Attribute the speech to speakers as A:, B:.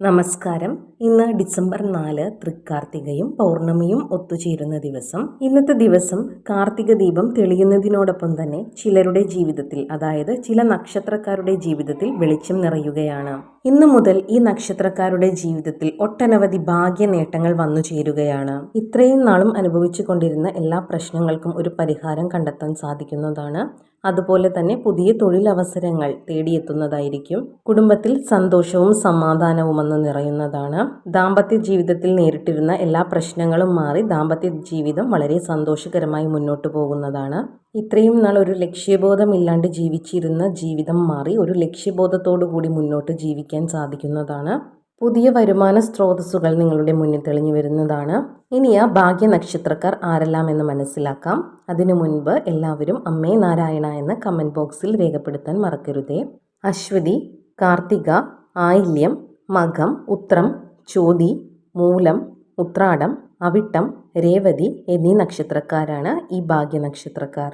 A: നമസ്കാരം. ഇന്ന് ഡിസംബർ നാല് തൃക്കാർത്തികയും പൗർണമിയും ഒത്തുചേരുന്ന ദിവസം. ഇന്നത്തെ ദിവസം കാർത്തിക ദീപം തെളിയുന്നതിനോടൊപ്പം തന്നെ ചിലരുടെ ജീവിതത്തിൽ അതായത് ചില നക്ഷത്രക്കാരുടെ ജീവിതത്തിൽ വെളിച്ചം നിറയുകയാണ്. ഇന്നു മുതൽ ഈ നക്ഷത്രക്കാരുടെ ജീവിതത്തിൽ ഒട്ടനവധി ഭാഗ്യ നേട്ടങ്ങൾ വന്നു ചേരുകയാണ്. ഇത്രയും നാളും അനുഭവിച്ചു കൊണ്ടിരുന്ന എല്ലാ പ്രശ്നങ്ങൾക്കും ഒരു പരിഹാരം കണ്ടെത്താൻ സാധിക്കുന്നതാണ്. അതുപോലെ തന്നെ പുതിയ തൊഴിലവസരങ്ങൾ തേടിയെത്തുന്നതായിരിക്കും. കുടുംബത്തിൽ സന്തോഷവും സമാധാനവും എന്ന് നിറയുന്നതാണ്. ദാമ്പത്യ ജീവിതത്തിൽ നേരിട്ടിരുന്ന എല്ലാ പ്രശ്നങ്ങളും മാറി ദാമ്പത്യ ജീവിതം വളരെ സന്തോഷകരമായി മുന്നോട്ട് പോകുന്നതാണ്. ഇത്രയും നാൾ ഒരു ലക്ഷ്യബോധമില്ലാണ്ട് ജീവിച്ചിരുന്ന ജീവിതം മാറി ഒരു ലക്ഷ്യബോധത്തോടു കൂടി മുന്നോട്ട് ജീവിക്കാൻ സാധിക്കുന്നതാണ്. പുതിയ വരുമാന സ്രോതസ്സുകൾ നിങ്ങളുടെ മുന്നിൽ തെളിഞ്ഞു വരുന്നതാണ്. ഇനി ആ ഭാഗ്യ നക്ഷത്രക്കാർ ആരെല്ലാം എന്ന് മനസ്സിലാക്കാം. അതിനു മുൻപ് എല്ലാവരും അമ്മേ നാരായണ എന്ന് കമന്റ് ബോക്സിൽ രേഖപ്പെടുത്താൻ മറക്കരുതേ. അശ്വതി കാർത്തിക ആയില്യം മകം ഉത്രം ചോതി മൂലം ഉത്രാടം അവിട്ടം രേവതി എന്നീ നക്ഷത്രക്കാരാണ് ഈ ഭാഗ്യ നക്ഷത്രക്കാർ.